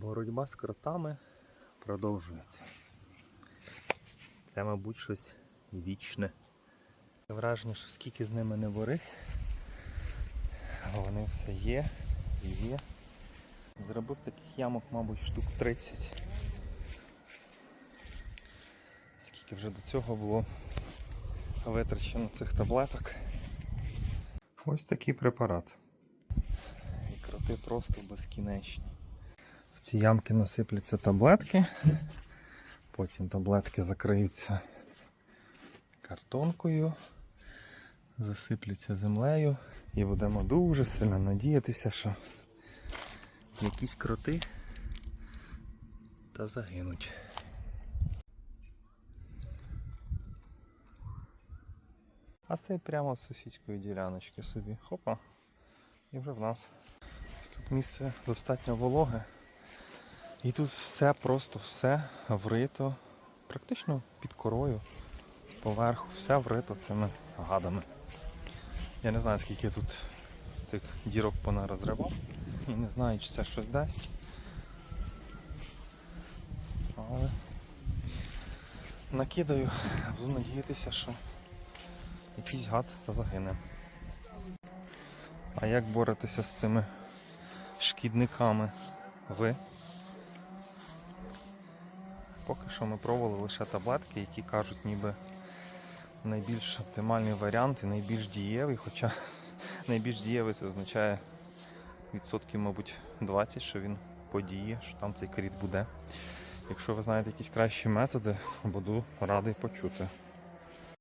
Боротьба з кротами продовжується. Це, мабуть, щось вічне. Враження, що скільки з ними не борись, вони все є і є. Зробив таких ямок, мабуть, штук 30. Скільки вже до цього було витрачено цих таблеток. Ось такий препарат. І кроти просто безкінечні. Ці ямки насипляться таблетки, потім таблетки закриються картонкою, засипляться землею і будемо дуже сильно надіятися, що якісь кроти та загинуть. А цей прямо з сусідської діляночки собі. Хопа. І вже в нас. Тут місце достатньо вологе. І тут все, просто все врито, практично під корою, поверху, все врито цими гадами. Я не знаю, скільки тут цих дірок понарозривав. І не знаю, чи це щось дасть. Але накидаю, буду надіятися, що якийсь гад та загине. А як боретеся з цими шкідниками ви? Поки що ми пробували лише таблетки, які кажуть, ніби найбільш оптимальний варіант і найбільш дієвий, хоча найбільш дієвий це означає відсотків, мабуть, 20, що він подіє, що там цей кріт буде. Якщо ви знаєте якісь кращі методи, буду радий почути.